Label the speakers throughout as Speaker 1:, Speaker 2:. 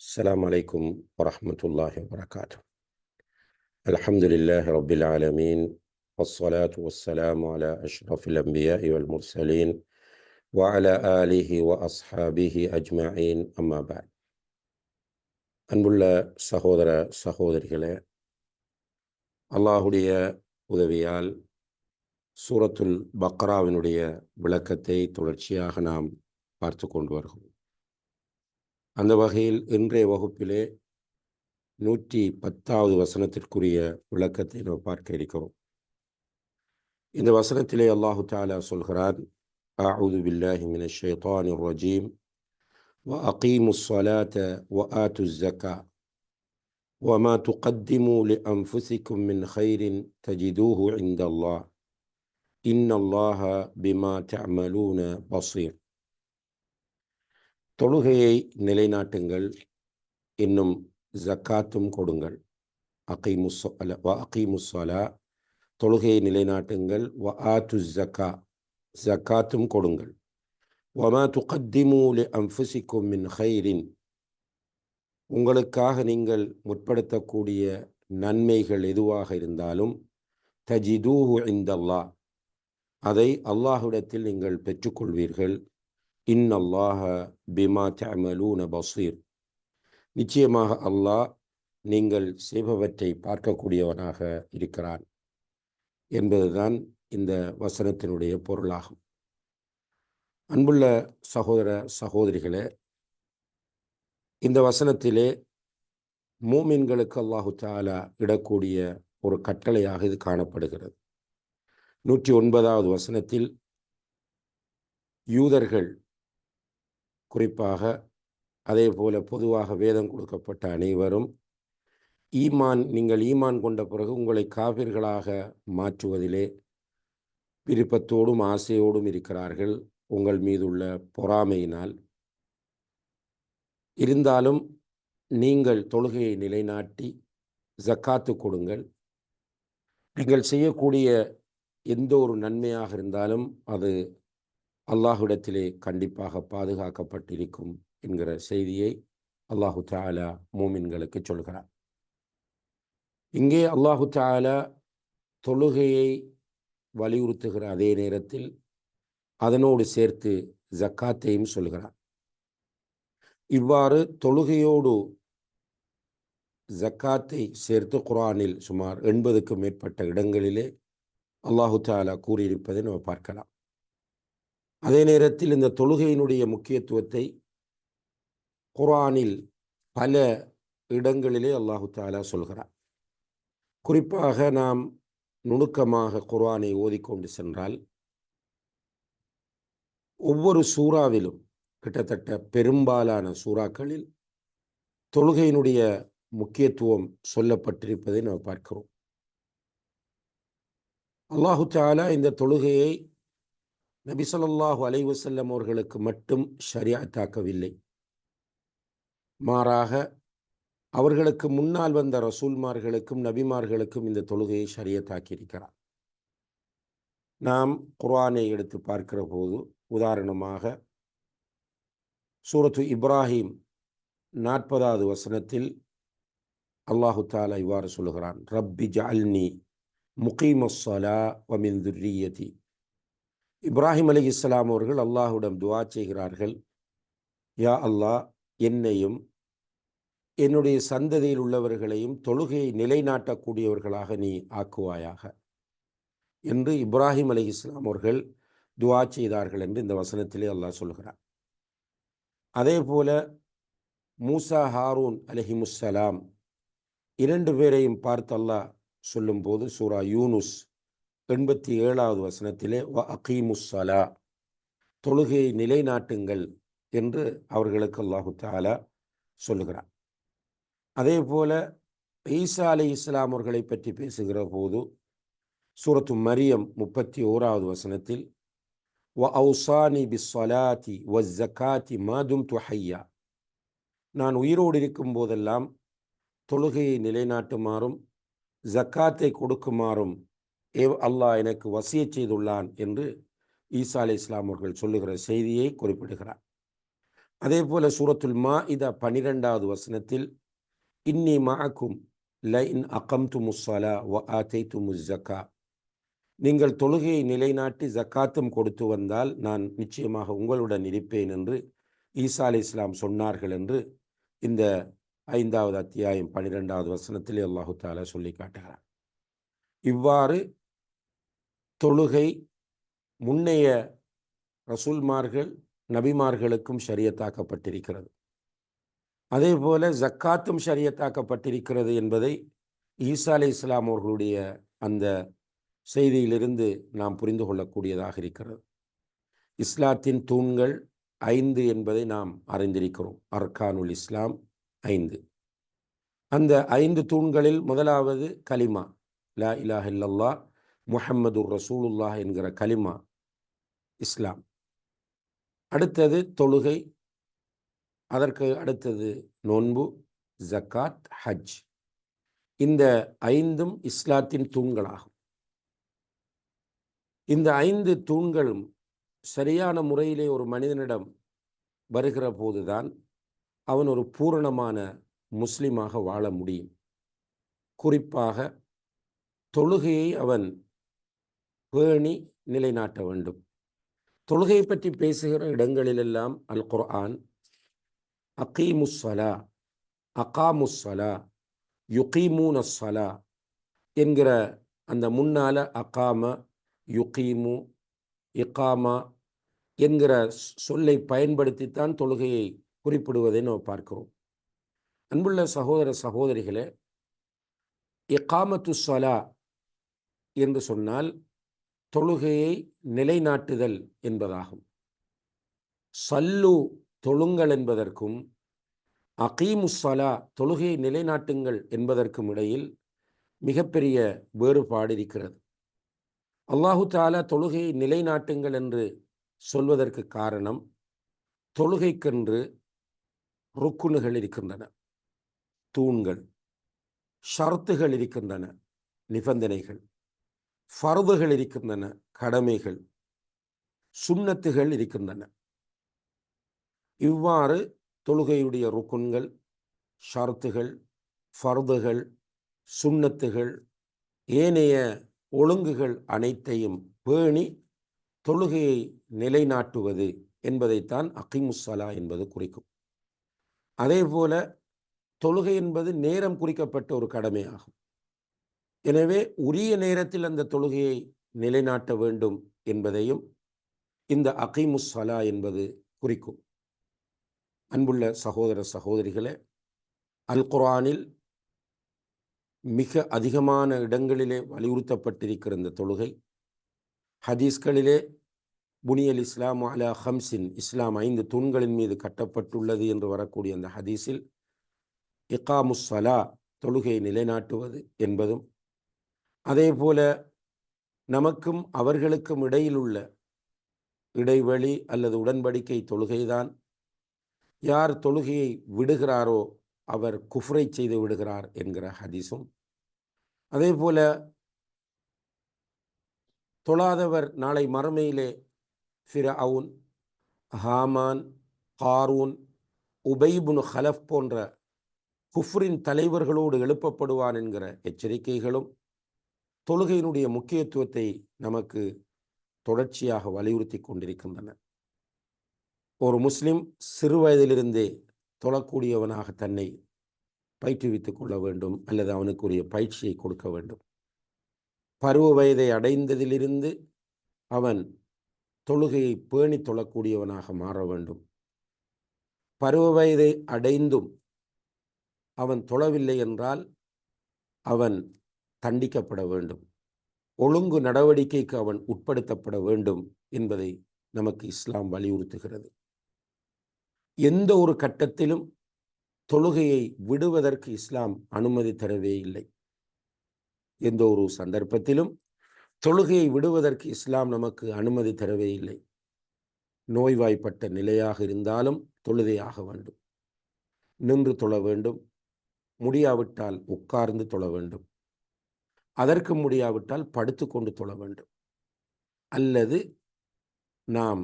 Speaker 1: السلام عليكم ورحمة الله وبركاته الحمد لله رب العالمين والصلاة والسلام على أشرف الأنبياء والمرسلين وعلى آله وأصحابه أجمعين أما بعد அன்புள்ள சகோதர சகோதரிகளே அல்லாஹுடைய உதவியால் சூரத்துல் பக்ராவினுடைய விளக்கத்தை தொடர்ச்சியாக நாம் பார்த்து கொண்டு வருகிறோம் அந்த வகையில் இன்றைய வகுப்பிலே நூற்றி பத்தாவது வசனத்திற்குரிய விளக்கத்தை நாம் பார்க்க இருக்கிறோம் இந்த வசனத்திலே அல்லாஹு தாலா சொல்கிறான் أعوذ بالله من الشيطان الرجيم وأقيموا الصلاة وآتوا الزكاة وما تقدموا لأنفسكم من خير تجدوه عند الله إن الله بما تعملون بصير தொழுகையை நிலைநாட்டுங்கள் இன்னும் ஜக்காத்தும் கொடுங்கள். அகீமுஸ் வ அகீமுஸ்ஸலா தொழுகையை நிலைநாட்டுங்கள். வ ஆத்து ஜக்கா ஜக்காத்தும் கொடுங்கள். வமா துகத்திமூலி அம்ஃபுசிக்கும் மின் ஹைரின் உங்களுக்காக நீங்கள் முற்படுத்தக்கூடிய நன்மைகள் எதுவாக இருந்தாலும் தஜிதூஹு இந்தல்லா அதை அல்லாஹுடத்தில் நீங்கள் பெற்றுக்கொள்வீர்கள். இன்னல்லாஹ பிமா தமலூன பசீர் நிச்சயமாக அல்லாஹ் நீங்கள் செய்பவற்றை பார்க்கக்கூடியவனாக இருக்கிறான் என்பதுதான் இந்த வசனத்தினுடைய பொருளாகும். அன்புள்ள சகோதர சகோதரிகளே இந்த வசனத்திலே மூமின்களுக்கு அல்லாஹு தாலா இடக்கூடிய ஒரு கட்டளையாக இது காணப்படுகிறது. நூற்றி ஒன்பதாவது வசனத்தில் யூதர்கள் குறிப்பாக அதே போல பொதுவாக வேதம் கொடுக்கப்பட்ட அனைவரும் ஈமான் நீங்கள் ஈமான் கொண்ட பிறகு உங்களை காவிர்களாக மாற்றுவதிலே விருப்பத்தோடும் ஆசையோடும் இருக்கிறார்கள். உங்கள் மீதுள்ள பொறாமையினால். இருந்தாலும் நீங்கள் தொழுகையை நிலைநாட்டி ஜக்காத்து கொடுங்கள். நீங்கள் செய்யக்கூடிய எந்த ஒரு நன்மையாக இருந்தாலும் அது அல்லாஹுடத்திலே கண்டிப்பாக பாதுகாக்கப்பட்டிருக்கும் என்கிற செய்தியை அல்லாஹு தாலா மூமின்களுக்கு சொல்கிறார். இங்கே அல்லாஹு தாலா தொழுகையை வலியுறுத்துகிற அதே நேரத்தில் அதனோடு சேர்த்து ஜக்காத்தையும் சொல்கிறார். இவ்வாறு தொழுகையோடு ஜக்காத்தை சேர்த்து குரானில் சுமார் எண்பதுக்கும் மேற்பட்ட இடங்களிலே அல்லாஹு தாலா கூறியிருப்பதை நம்ம பார்க்கலாம். அதே நேரத்தில் இந்த தொழுகையினுடைய முக்கியத்துவத்தை குரானில் பல இடங்களிலே அல்லாஹு தாலா சொல்கிறார் குறிப்பாக நாம் நுணுக்கமாக குர்ஆனை ஓதிக்கொண்டு சென்றால் ஒவ்வொரு சூறாவிலும் கிட்டத்தட்ட பெரும்பாலான சூறாக்களில் தொழுகையினுடைய முக்கியத்துவம் சொல்லப்பட்டிருப்பதை நாம் பார்க்கிறோம். அல்லாஹு தாலா இந்த தொழுகையை நபி சொல்லாஹு அலைவசல்லம் அவர்களுக்கு மட்டும் ஷரியாத்தாக்கவில்லை மாறாக அவர்களுக்கு முன்னால் வந்த ரசூல்மார்களுக்கும் நபிமார்களுக்கும் இந்த தொழுகையை ஷரியத்தாக்கியிருக்கிறார் நாம் குர்ஆனை எடுத்து பார்க்கிற போது உதாரணமாக சூரத்து இப்ராஹிம் நாற்பதாவது வசனத்தில் அல்லாஹு தாலா இவ்வாறு சொல்லுகிறான் ரப்பி ஜால்னி முகீமஸ்ஸலா வமின் துர்ரியதி இப்ராஹிம் அலி இஸ்லாம் அவர்கள் அல்லாஹுடன் துவா செய்கிறார்கள். யா அல்லாஹ் என்னையும் என்னுடைய சந்ததியில் உள்ளவர்களையும் தொழுகையை நிலைநாட்டக்கூடியவர்களாக நீ ஆக்குவாயாக என்று இப்ராஹிம் அலி இஸ்லாம் அவர்கள் துவா செய்தார்கள் என்று இந்த வசனத்திலே அல்லாஹ் சொல்கிறார். அதே போல மூசா ஹாரூன் அலஹிமுசலாம் இரண்டு பேரையும் பார்த்து அல்லாஹ் சொல்லும்போது சூரா யூனுஸ் எண்பத்தி ஏழாவது வசனத்திலே வ அகீமுசலா தொழுகையை நிலைநாட்டுங்கள் என்று அவர்களுக்கு அல்லாஹு தாலா சொல்லுகிறார் அதே போல ஈசா அலி இஸ்லாம் அவர்களை பற்றி பேசுகிற போது சூரத்து மரியம் முப்பத்தி ஓராவது வசனத்தில் வ அவுசானி பி சொலாத்தி வ ஜக்காத்தி மாதும் துஹையா நான் உயிரோடு இருக்கும் போதெல்லாம் தொழுகையை நிலைநாட்டுமாறும் ஜக்காத்தை கொடுக்குமாறும் ஏ அல்லாஹ் எனக்கு வசிய செய்துள்ளான் என்று ஈசா அலி இஸ்லாம் அவர்கள் சொல்லுகிற செய்தியை குறிப்பிடுகிறார். அதே போல சூரத்துல் மா இதா பனிரெண்டாவது வசனத்தில் இன்னி மாக்கும் லைன் அகம் முஸ்ஸலா வ ஆத்தைத்து முஸ்ஸக்கா நீங்கள் தொழுகையை நிலைநாட்டி ஜக்காத்தும் கொடுத்து வந்தால் நான் நிச்சயமாக உங்களுடன் இருப்பேன் என்று ஈசா அலி இஸ்லாம் சொன்னார்கள் என்று இந்த ஐந்தாவது அத்தியாயம் பனிரெண்டாவது வசனத்தில் அல்லாஹு தாலா சொல்லி காட்டுகிறார். இவ்வாறு தொழுகை முன்னைய ரசூல்மார்கள் நபிமார்களுக்கும் ஷரியத்தாக்கப்பட்டிருக்கிறது. அதே போல ஜக்காத்தும் ஷரியத்தாக்கப்பட்டிருக்கிறது என்பதை ஈசா அலி இஸ்லாம் அவர்களுடைய அந்த செய்தியிலிருந்து நாம் புரிந்து கொள்ளக்கூடியதாக இருக்கிறது. இஸ்லாத்தின் தூண்கள் ஐந்து என்பதை நாம் அறிந்திருக்கிறோம். அர்கானுல் இஸ்லாம் ஐந்து. அந்த ஐந்து தூண்களில் முதலாவது கலிமா லா இலாஹில்லா முஹம்மது ரசூலுல்லாஹ் என்கிற கலிமா இஸ்லாம். அடுத்தது தொழுகை அதற்கு அடுத்தது நோன்பு ஜக்காத் ஹஜ். இந்த ஐந்தும் இஸ்லாத்தின் தூண்களாகும். இந்த ஐந்து தூண்களும் சரியான முறையிலே ஒரு மனிதனிடம் வருகிற போதுதான் அவன் ஒரு பூரணமான முஸ்லிமாக வாழ முடியும். குறிப்பாக தொழுகையை அவன் பேணி நிலைநாட்ட வேண்டும். தொழுகையை பற்றி பேசுகிற இடங்களிலெல்லாம் அல் குர்ஆன் அகீமுஸ்ஸலா அகாமுஸ்ஸலா யுகீமூன் அஸ்ஸலா என்கிற அந்த முன்னால அகாம யுகீமு இகாமா என்கிற சொல்லை பயன்படுத்தித்தான் தொழுகையை குறிப்பிடுவதை நாம் பார்க்கிறோம். அன்புள்ள சகோதர சகோதரிகளே இகாமத்து சலா என்று சொன்னால் தொழுகையை நிலைநாட்டுதல் என்பதாகும். சல்லு தொழுங்கள் என்பதற்கும் அகீமுசலா தொழுகையை நிலைநாட்டுங்கள் என்பதற்கும் இடையில் மிகப்பெரிய வேறுபாடு இருக்கிறது. அல்லாஹு தாலா தொழுகையை நிலைநாட்டுங்கள் என்று சொல்வதற்கு காரணம் தொழுகைக்கென்று ருக்குனுகள் இருக்கின்றன தூண்கள் ஷர்த்துகள் இருக்கின்றன நிபந்தனைகள். ஃபர்துகள் இருக்கின்றன கடமைகள். சுண்ணத்துகள் இருக்கின்றன. இவ்வாறு தொழுகையுடைய ருக்குன்கள் ஷர்த்துகள் ஃபர்துகள் சுண்ணத்துகள் ஏனைய ஒழுங்குகள் அனைத்தையும் பேணி தொழுகையை நிலைநாட்டுவது என்பதைத்தான் அகிமுசலா என்பது குறிக்கும். அதே போல தொழுகை என்பது நேரம் குறிக்கப்பட்ட ஒரு கடமையாகும். எனவே உரிய நேரத்தில் அந்த தொழுகையை நிலைநாட்ட வேண்டும் என்பதையும் இந்த அகிமுசலா என்பது குறிக்கும். அன்புள்ள சகோதர சகோதரிகளே அல் குரானில் மிக அதிகமான இடங்களிலே வலியுறுத்தப்பட்டிருக்கிற இந்த தொழுகை ஹதீஸ்களிலே புனியல் இஸ்லாம் அலா ஹம்சின் இஸ்லாம் ஐந்து தூண்களின் மீது கட்டப்பட்டுள்ளது என்று வரக்கூடிய அந்த ஹதீஸில் இகாமுஸ்ஸலா தொழுகை நிலைநாட்டுவது என்பதும் அதே போல நமக்கும் அவர்களுக்கும் இடையில் உள்ள இடைவெளி அல்லது உடன்படிக்கை தொழுகைதான். யார் தொழுகையை விடுகிறாரோ அவர் குஃப்ரை செய்து விடுகிறார் என்கிற ஹதீஸும். அதே போல தொழாதவர் நாளை மறுமையிலே ஃபிரவுன் ஹாமான் ஹாரூன் உபைபுன் ஹலஃப் போன்ற குஃப்ரின் தலைவர்களோடு எழுப்பப்படுவான் என்கிற எச்சரிக்கைகளும் தொழுகையினுடைய முக்கியத்துவத்தை நமக்கு தொடர்ச்சியாக வலியுறுத்தி கொண்டிருக்கின்றன. ஒரு முஸ்லிம் சிறு வயதிலிருந்தே தொழக்கூடியவனாக தன்னை பயிற்றுவித்துக் கொள்ள வேண்டும் அல்லது அவனுக்குரிய பயிற்சியை கொடுக்க வேண்டும். பருவ வயதை அடைந்ததிலிருந்து அவன் தொழுகையை பேணி தொழக்கூடியவனாக மாற வேண்டும். பருவ வயதை அடைந்தும் அவன் தொழவில்லை என்றால் அவன் தண்டிக்கப்பட வேண்டும். ஒழுங்கு நடவடிக்கைக்கு அவன் உட்படுத்தப்பட வேண்டும் என்பதை நமக்கு இஸ்லாம் வலியுறுத்துகிறது. எந்த ஒரு கட்டத்திலும் தொழுகையை விடுவதற்கு இஸ்லாம் அனுமதி தரவே இல்லை. எந்த ஒரு சந்தர்ப்பத்திலும் தொழுகையை விடுவதற்கு இஸ்லாம் நமக்கு அனுமதி தரவே இல்லை. நோய்வாய்ப்பட்ட நிலையாக இருந்தாலும் தொழுதையாக வேண்டும். நின்று தொழ வேண்டும். முடியாவிட்டால் உட்கார்ந்து தொழ வேண்டும். அதற்கு முடியாவிட்டால் படுத்து கொண்டு தொழ வேண்டும். அல்லது நாம்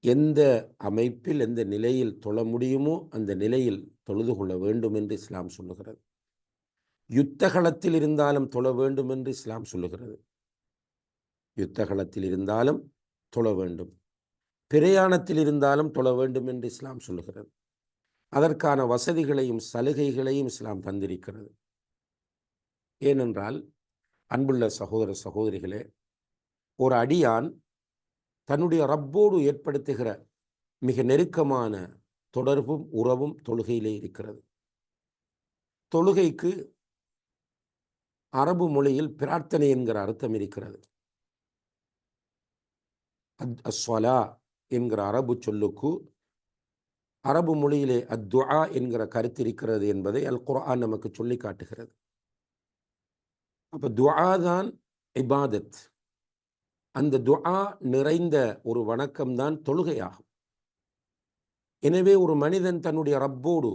Speaker 1: எந்த அமைப்பில் எந்த நிலையில் தொழ முடியுமோ அந்த நிலையில் தொழுது கொள்ள வேண்டும் என்று இஸ்லாம் சொல்லுகிறது. யுத்தகலத்தில் இருந்தாலும் தொழ வேண்டும் என்று இஸ்லாம் சொல்லுகிறது. யுத்தகலத்தில் இருந்தாலும் தொழ வேண்டும். பிரயாணத்தில் இருந்தாலும் தொழ வேண்டும் என்று இஸ்லாம் சொல்லுகிறது. அதற்கான வசதிகளையும் சலுகைகளையும் இஸ்லாம் தந்திருக்கிறது. ஏனென்றால் அன்புள்ள சகோதர சகோதரிகளே ஒரு அடியான் தன்னுடைய ரப்போடு ஏற்படுத்துகிற மிக நெருக்கமான தொடர்பும் உறவும் தொழுகையிலே இருக்கிறது. தொழுகைக்கு அரபு மொழியில் பிரார்த்தனை என்கிற அர்த்தம் இருக்கிறது. அஸ்வலா என்கிற அரபு சொல்லுக்கு அரபு மொழியிலே அத்வா என்கிற கருத்து இருக்கிறது என்பதை அல் குரான் நமக்கு சொல்லி காட்டுகிறது. அப்போ துஆ தான் இபாதத். அந்த துஆ நிறைந்த ஒரு வணக்கம்தான் தொழுகையாகும். எனவே ஒரு மனிதன் தன்னுடைய ரப்போடு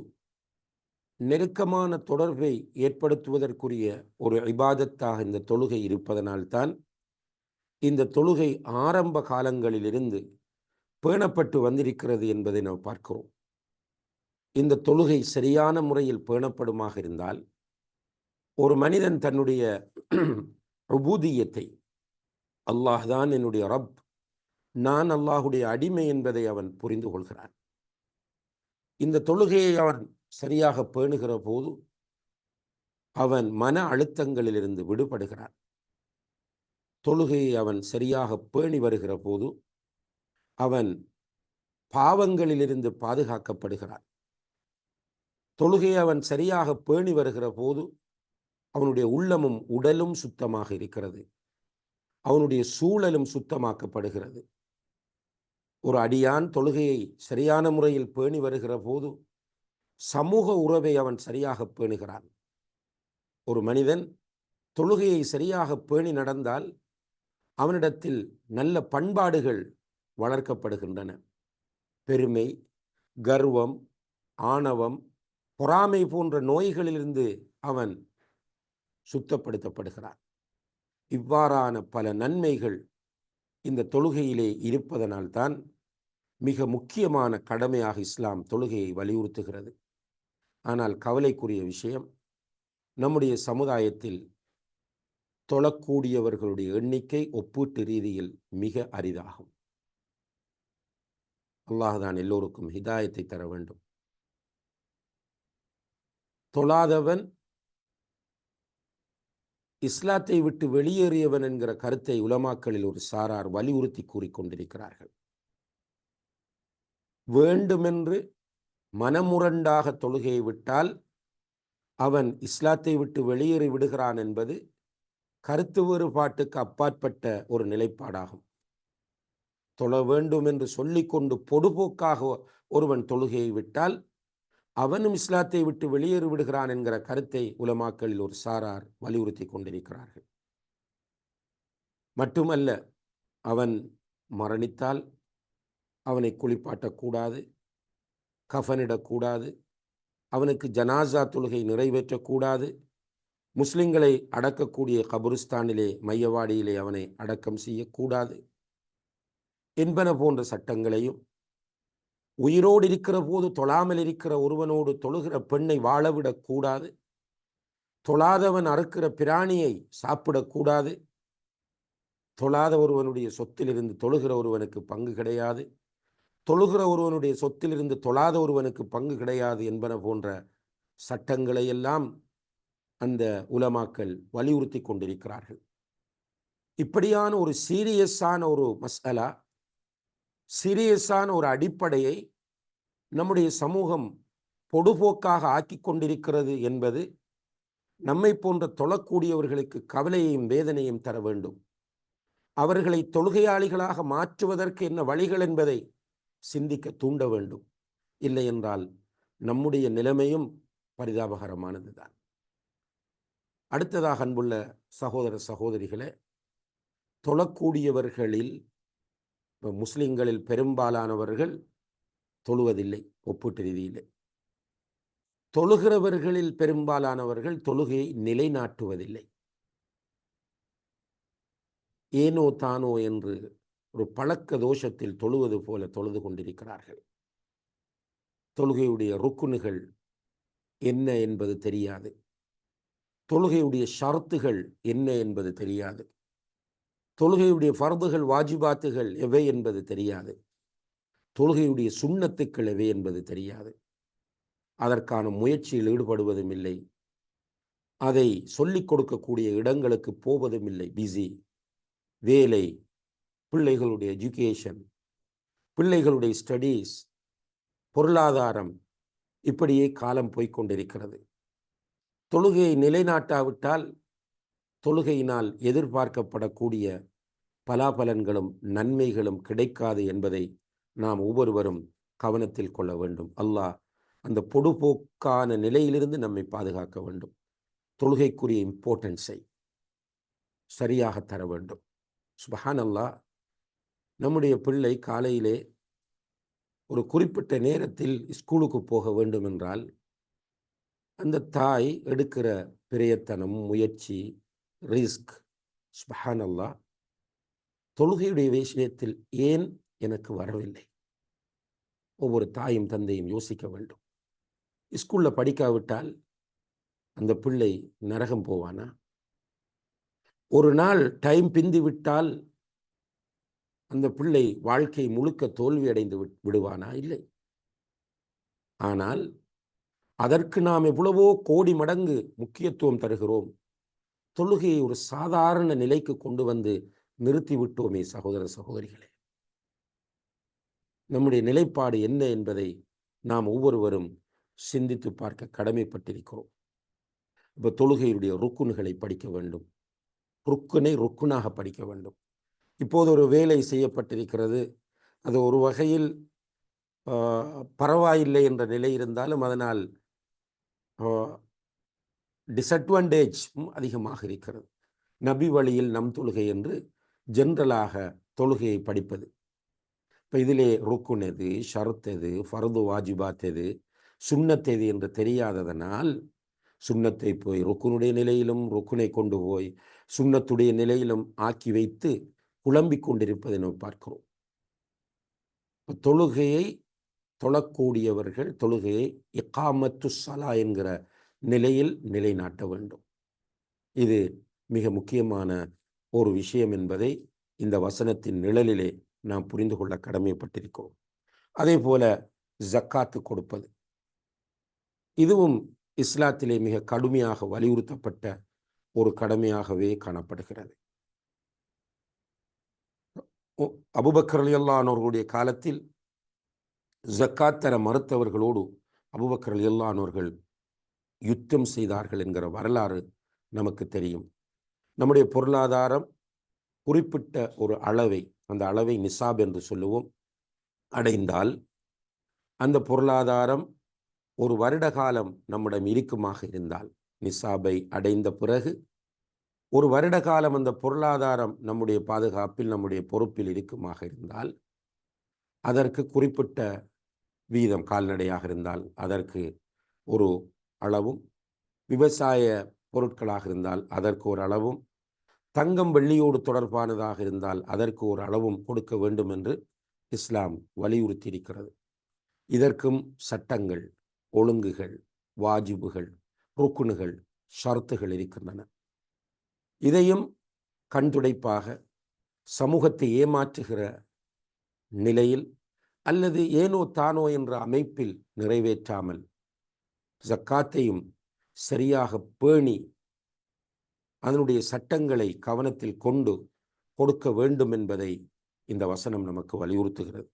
Speaker 1: நெருக்கமான தொடர்பை ஏற்படுத்துவதற்குரிய ஒரு இபாதத்தாக இந்த தொழுகை இருப்பதனால்தான் இந்த தொழுகை ஆரம்ப காலங்களிலிருந்து பேணப்பட்டு வந்திருக்கிறது என்பதை நாம் பார்க்கிறோம். இந்த தொழுகை சரியான முறையில் பேணப்படுமாக இருந்தால் ஒரு மனிதன் தன்னுடைய உபூதியத்தை அல்லாஹ் தான் என்னுடைய ரப் நான் அல்லாஹுடைய அடிமை என்பதை அவன் புரிந்து கொள்கிறான். இந்த தொழுகையை அவன் சரியாக பேணுகிற போது அவன் மன அழுத்தங்களிலிருந்து விடுபடுகிறான். தொழுகையை அவன் சரியாக பேணி வருகிற போது அவன் பாவங்களிலிருந்து பாதுகாக்கப்படுகிறான். தொழுகையை அவன் சரியாக பேணி வருகிற போது அவனுடைய உள்ளமும் உடலும் சுத்தமாக இருக்கிறது. அவனுடைய சூழலும் சுத்தமாக்கப்படுகிறது. ஒரு அடியான் தொழுகையை சரியான முறையில் பேணி வருகிற போது சமூக உறவை அவன் சரியாக பேணுகிறான். ஒரு மனிதன் தொழுகையை சரியாக பேணி நடந்தால் அவனிடத்தில் நல்ல பண்பாடுகள் வளர்க்கப்படுகின்றன. பெருமை கர்வம் ஆணவம் பொறாமை போன்ற நோய்களிலிருந்து அவன் சுத்தப்படுத்தப்படுகிறான் இவ்வாறான பல நன்மைகள் இந்த தொழுகையிலே இருப்பதனால்தான் மிக முக்கியமான கடமையாக இஸ்லாம் தொழுகையை வலியுறுத்துகிறது. ஆனால் கவலைக்குரிய விஷயம் நம்முடைய சமுதாயத்தில் தொழக்கூடியவர்களுடைய எண்ணிக்கை ஒப்பீட்டு ரீதியில் மிக அரிதாகும். அல்லாஹ்தான் எல்லோருக்கும் ஹிதாயத்தை தர வேண்டும். தொழாதவன் இஸ்லாத்தை விட்டு வெளியேறியவன் என்கிற கருத்தை உலமாக்களில் ஒரு சாரார் வலியுறுத்தி கூறிக்கொண்டிருக்கிறார்கள் வேண்டுமென்று மனமுரண்டாக தொழுகையை விட்டால் அவன் இஸ்லாத்தை விட்டு வெளியேறி விடுகிறான் என்பது கருத்து வேறுபாட்டுக்கு அப்பாற்பட்ட ஒரு நிலைப்பாடாகும். தொழ வேண்டும் என்று சொல்லிக்கொண்டு பொடுபோக்காக ஒருவன் தொழுகையை விட்டால் அவனும் இஸ்லாத்தை விட்டு வெளியேறி விடுகிறான் என்கிற கருத்தை உலமாக்களில் ஒரு சாரார் வலியுறுத்தி கொண்டிருக்கிறார்கள். மட்டுமல்ல அவன் மரணித்தால் அவனை குளிப்பாட்டக்கூடாது கஃனிடக்கூடாது அவனுக்கு ஜனாசா தொழுகை நிறைவேற்றக்கூடாது முஸ்லிம்களை அடக்கக்கூடிய கபுரிஸ்தானிலே மையவாடியிலே அவனை அடக்கம் செய்யக்கூடாது என்பன போன்ற சட்டங்களையும் உயிரோடு இருக்கிற போது தொழாமல் இருக்கிற ஒருவனோடு தொழுகிற பெண்ணை வாழவிடக்கூடாது தொழாதவன் அறுக்கிற பிராணியை சாப்பிடக்கூடாது தொழாத ஒருவனுடைய சொத்திலிருந்து தொழுகிற ஒருவனுக்கு பங்கு கிடையாது. தொழுகிற ஒருவனுடைய சொத்திலிருந்து தொழாத ஒருவனுக்கு பங்கு கிடையாது என்பன போன்ற சட்டங்களை எல்லாம் அந்த உலமாக்கள் வலியுறுத்தி கொண்டிருக்கிறார்கள். இப்படியான ஒரு சீரியஸான ஒரு மசாலா சீரியஸான ஒரு அடிப்படையை நம்முடைய சமூகம் பொடுபோக்காக ஆக்கி கொண்டிருக்கிறது என்பது நம்மை போன்ற தொழக்கூடியவர்களுக்கு கவலையையும் வேதனையும் தர வேண்டும். அவர்களை தொழுகையாளிகளாக மாற்றுவதற்கு என்ன வழிகள் என்பதை சிந்திக்க தூண்ட வேண்டும். இல்லை என்றால் நம்முடைய நிலைமையும் பரிதாபகரமானதுதான். அடுத்ததாக அன்புள்ள சகோதர சகோதரிகளே தொழக்கூடியவர்களில் முஸ்லிம்களில் பெரும்பாலானவர்கள் தொழுவதில்லை ஒப்பீட்டு ரீதியில். தொழுகிறவர்களில் பெரும்பாலானவர்கள் தொழுகையை நிலைநாட்டுவதில்லை. ஏனோ தானோ என்று ஒரு பழக்க தோஷத்தில் தொழுவது போல தொழுது கொண்டிருக்கிறார்கள். தொழுகையுடைய ருக்குனுகள் என்ன என்பது தெரியாது. தொழுகையுடைய ஷரத்துகள் என்ன என்பது தெரியாது. தொழுகையுடைய ஃபர்துகள் வாஜிபாத்துகள் எவை என்பது தெரியாது. தொழுகையுடைய சுண்ணத்துக்கள் எவை என்பது தெரியாது. அதற்கான முயற்சியில் ஈடுபடுவதும் இல்லை. அதை சொல்லிக் கொடுக்கக்கூடிய இடங்களுக்கு போவதும் இல்லை. பிஸி. வேலை பிள்ளைகளுடைய எஜுகேஷன் பிள்ளைகளுடைய ஸ்டடீஸ் பொருளாதாரம் இப்படியே காலம் போய்கொண்டிருக்கிறது தொழுகையை நிலைநாட்டாவிட்டால் தொழுகையினால் எதிர்பார்க்கப்படக்கூடிய பலாபலன்களும் நன்மைகளும் கிடைக்காது என்பதை நாம் ஒவ்வொருவரும் கவனத்தில் கொள்ள வேண்டும். அல்லாஹ் அந்த பொடுபோக்கான நிலையிலிருந்து நம்மை பாதுகாக்க வேண்டும். தொழுகைக்குரிய இம்பார்ட்டன்ஸை சரியாக தர வேண்டும். சுபஹான் அல்லாஹ் நம்முடைய பிள்ளை காலையிலே ஒரு குறிப்பிட்ட நேரத்தில் ஸ்கூலுக்கு போக வேண்டும் என்றால் அந்த தாய் எடுக்கிற பிரயத்தனம் முயற்சி ரிஸ்க் சுபஹான் அல்லாஹ் தொழுகையுடைய விஷயத்தில் ஏன் எனக்கு வரவில்லை? ஒவ்வொரு தாயும் தந்தையும் யோசிக்க வேண்டும். ஸ்கூலில் படிக்காவிட்டால் அந்த பிள்ளை நரகம் போவானா? ஒரு நாள் டைம் பிந்தி விட்டால் அந்த பிள்ளை வாழ்க்கை முழுக்க தோல்வி அடைந்து விடுவானா? இல்லை. ஆனால் அதற்கு நாம் எவ்வளவோ கோடி மடங்கு முக்கியத்துவம் தருகிறோம். தொழுகையை ஒரு சாதாரண நிலைக்கு கொண்டு வந்து நிறுத்திவிட்டோமே சகோதர சகோதரிகளே. நம்முடைய நிலைப்பாடு என்ன என்பதை நாம் ஒவ்வொருவரும் சிந்தித்து பார்க்க கடமைப்பட்டிருக்கிறோம். இப்போ தொழுகையுடைய ருக்குன்களை படிக்க வேண்டும். ருக்குனை ருக்குனாக படிக்க வேண்டும். இப்போது ஒரு வேலை செய்யப்பட்டிருக்கிறது. அது ஒரு வகையில் பரவாயில்லை என்ற நிலை இருந்தாலும் அதனால் டிஸ்அட்வான்டேஜ் அதிகமாக இருக்கிறது. நபி வழியில் நம் தொழுகை என்று ஜென்ரலாக தொழுகையை படிப்பது. இப்போ இதிலே ருக்குன் எது ஷரத் எது ஃபர்து வாஜிபாத் எது சுண்ணத் எது என்று தெரியாததனால் சுண்ணத்தை போய் ருக்குனுடைய நிலையிலும் ருக்குனை கொண்டு போய் சுண்ணத்துடைய நிலையிலும் ஆக்கி வைத்து குழம்பிக் கொண்டிருப்பதை நாம் பார்க்கிறோம். தொழுகையை தொழக்கூடியவர்கள் தொழுகையை இக்காமத்து சலா என்கிற நிலையில் நிலைநாட்ட வேண்டும். இது மிக முக்கியமான ஒரு விஷயம் என்பதை இந்த வசனத்தின் நிழலிலே நாம் புரிந்து கொள்ள கடமைப்பட்டிருக்கிறோம். அதே போல ஜக்காத்து கொடுப்பது. இதுவும் இஸ்லாத்திலே மிக கடுமையாக வலியுறுத்தப்பட்ட ஒரு கடமையாகவே காணப்படுகிறது. அபுபக்கர் அலியல்லானவர்களுடைய காலத்தில் ஜக்காத் தர மறுத்தவர்களோடு அபுபக்கர் யுத்தம் செய்தார்கள் என்கிற வரலாறு நமக்கு தெரியும். நம்முடைய பொருளாதாரம் குறிப்பிட்ட ஒரு அளவை அந்த அளவை நிசாப் என்று சொல்லுவோம் அடைந்தால் அந்த பொருளாதாரம் ஒரு வருட காலம் நம்மிடம் இருக்குமாக இருந்தால் நிசாபை அடைந்த பிறகு ஒரு வருட காலம் அந்த பொருளாதாரம் நம்முடைய பாதுகாப்பில் நம்முடைய பொறுப்பில் இருக்குமாக இருந்தால் அதற்கு குறிப்பிட்ட வீதம் கால்நடையாக இருந்தால் அதற்கு ஒரு அளவும் விவசாய பொருட்களாக இருந்தால் அதற்கு ஒரு அளவும் தங்கம் வெள்ளியோடு தொடர்பானதாக இருந்தால் அதற்கு ஒரு அளவும் கொடுக்க வேண்டும் என்று இஸ்லாம் வலியுறுத்தி இருக்கிறது இதற்கும் சட்டங்கள் ஒழுங்குகள் வாஜிபுகள் ருக்குனுகள் ஷர்த்துகள் இருக்கின்றன. இதையும் கண்துடைப்பாக சமூகத்தை ஏமாற்றுகிற நிலையில் அல்லது ஏனோ தானோ என்ற அமைப்பில் நிறைவேற்றாமல் ஜக்காத்தையும் சரியாக பேணி அதனுடைய சட்டங்களை கவனத்தில் கொண்டு கொடுக்க வேண்டும் என்பதை இந்த வசனம் நமக்கு வலியுறுத்துகிறது.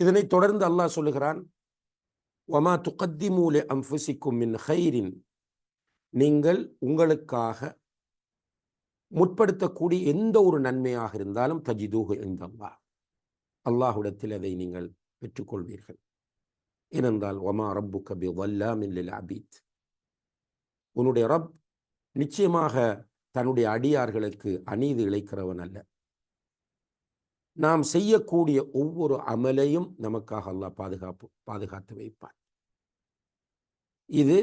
Speaker 1: இதனைத் தொடர்ந்து அல்லாஹ் சொல்லுகிறான் ஒமா துக்கத்திமூலே அம்புசிக்கும் மின் ஹைரின் நீங்கள் உங்களுக்காக முற்படுத்தக்கூடிய எந்த ஒரு நன்மையாக இருந்தாலும் தஜிதூகு இந்த அல்லாஹ் அல்லாஹுடத்தில் அதை நீங்கள் பெற்றுக்கொள்வீர்கள். ஏனென்றால் ஒமா ரப்பு கபி வல்லாமின் அபீத் உன்னுடைய ரப் நிச்சயமாக தன்னுடைய அடியார்களுக்கு அநீதி இழைக்கிறவன் அல்ல. நாம் செய்யக்கூடிய ஒவ்வொரு அமலையும் நமக்காக அல்லாஹ் பாதுகாப்பு பாதுகாத்து வைப்பான். இது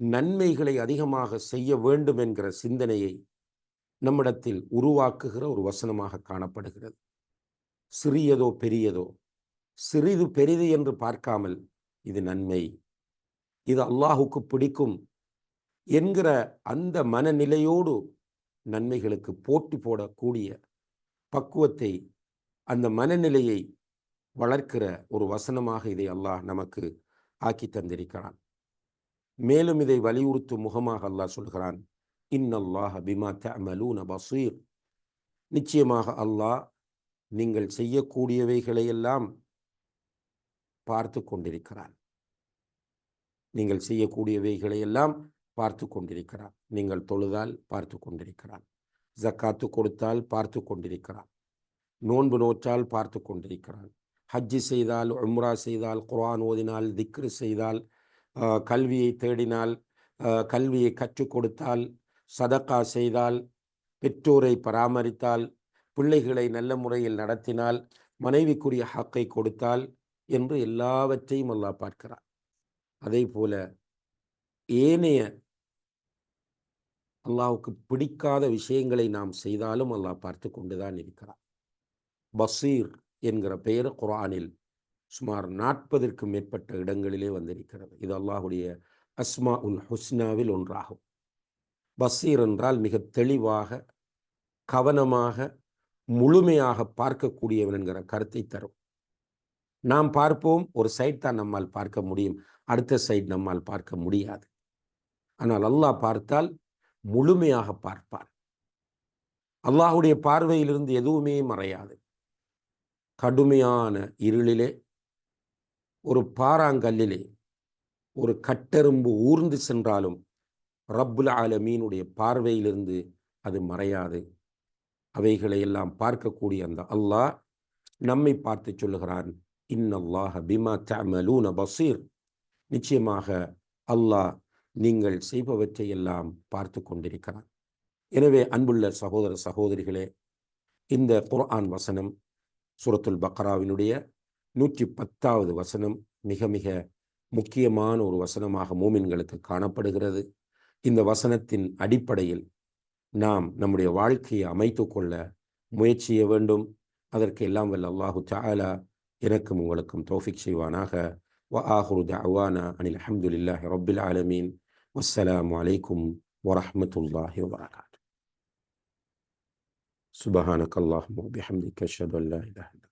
Speaker 1: நன்மைகளை அதிகமாக செய்ய வேண்டும் என்கிற சிந்தனையை நம்மிடத்தில் உருவாக்குகிற ஒரு வசனமாக காணப்படுகிறது. சிறியதோ பெரியதோ சிறிது பெரிது என்று பார்க்காமல் இது நன்மை. இது அல்லாஹுக்கு பிடிக்கும் என்கிற அந்த மனநிலையோடு நன்மைகளுக்கு போட்டி போடக்கூடிய பக்குவத்தை அந்த மனநிலையை வளர்க்கிற ஒரு வசனமாக இதை அல்லாஹ் நமக்கு ஆக்கி தந்திருக்கிறான். மேலும் இதை வலியுறுத்தும் முகமாக அல்லாஹ் சொல்கிறான் இன்னல்லாஹ பிமா தமலூன பசீர். நிச்சயமாக அல்லாஹ் நீங்கள் செய்யக்கூடியவைகளையெல்லாம் பார்த்து கொண்டிருக்கிறான். நீங்கள் செய்யக்கூடியவைகளையெல்லாம் பார்த்து கொண்டிருக்கிறான். நீங்கள் தொழுதால் பார்த்து கொண்டிருக்கிறான். ஜக்காத்து கொடுத்தால் பார்த்து கொண்டிருக்கிறான். நோன்பு நோற்றால் பார்த்து கொண்டிருக்கிறான். ஹஜ்ஜி செய்தால் உம்ரா செய்தால் குர்ஆன் ஓதினால் திக்ரு செய்தால் கல்வியை தேடினால் கல்வியை கற்றுக் கொடுத்தால் சதக்கா செய்தால் பெற்றோரை பராமரித்தால் பிள்ளைகளை நல்ல முறையில் நடத்தினால் மனைவிக்குரிய ஹக்கை கொடுத்தால் என்று எல்லாவற்றையும் அல்லாஹ் பார்க்கிறார் அதே போல ஏனைய அல்லாவுக்கு பிடிக்காத விஷயங்களை நாம் செய்தாலும் அல்லாஹ் பார்த்து கொண்டுதான் இருக்கிறார் பசீர் என்கிற பெயர் குரானில் சுமார் நாற்பதற்கும் மேற்பட்ட இடங்களிலே வந்திருக்கிறது. இது அல்லாஹுடைய அஸ்மா உல் ஹுஸ்னாவில் ஒன்றாகும். பசீர் என்றால் மிக தெளிவாக கவனமாக முழுமையாக பார்க்கக்கூடியவன் என்கிற கருத்தை தரும். நாம் பார்ப்போம் ஒரு சைட் தான் நம்மால் பார்க்க முடியும் அடுத்த சைட் நம்மால் பார்க்க முடியாது. ஆனால் அல்லாஹ் பார்த்தால் முழுமையாக பார்ப்பார். அல்லாஹுடைய பார்வையிலிருந்து எதுவுமே மறையாது. கடுமையான இருளிலே ஒரு பாறாங்கல்லிலே ஒரு கட்டெரும்பு ஊர்ந்து சென்றாலும் ரப்புல் ஆலமீனுடைய பார்வையிலிருந்து அது மறையாது. அவைகளை எல்லாம் பார்க்கக்கூடிய அந்த அல்லாஹ் நம்மை பார்த்து சொல்லுகிறான் இன்னல்லாஹ பிமா தமலூன பசீர். நிச்சயமாக அல்லாஹ் நீங்கள் செய்பவற்றை எல்லாம் பார்த்து கொண்டிருக்கிறான் எனவே அன்புள்ள சகோதர சகோதரிகளே இந்த குர்ஆன் வசனம் சுரத்துல் பக்ராவினுடைய நூற்றி பத்தாவது வசனம் மிக மிக முக்கியமான ஒரு வசனமாக மூமின்களுக்கு காணப்படுகிறது. இந்த வசனத்தின் அடிப்படையில் நாம் நம்முடைய வாழ்க்கையை அமைத்து கொள்ள முயற்சிய வேண்டும். அதற்கு எல்லாம் வல்ல அல்லாஹு தாலா எனக்கும் உங்களுக்கும் தோஃபிக் செய்வானாக. வ ஆஹுரு தவானா அனில் அஹமதுல்லாஹி ரபில் ஆலமீன். والسلام عليكم ورحمة الله وبركاته. سبحانك اللهم وبحمدك أشهد أن لا إله إلا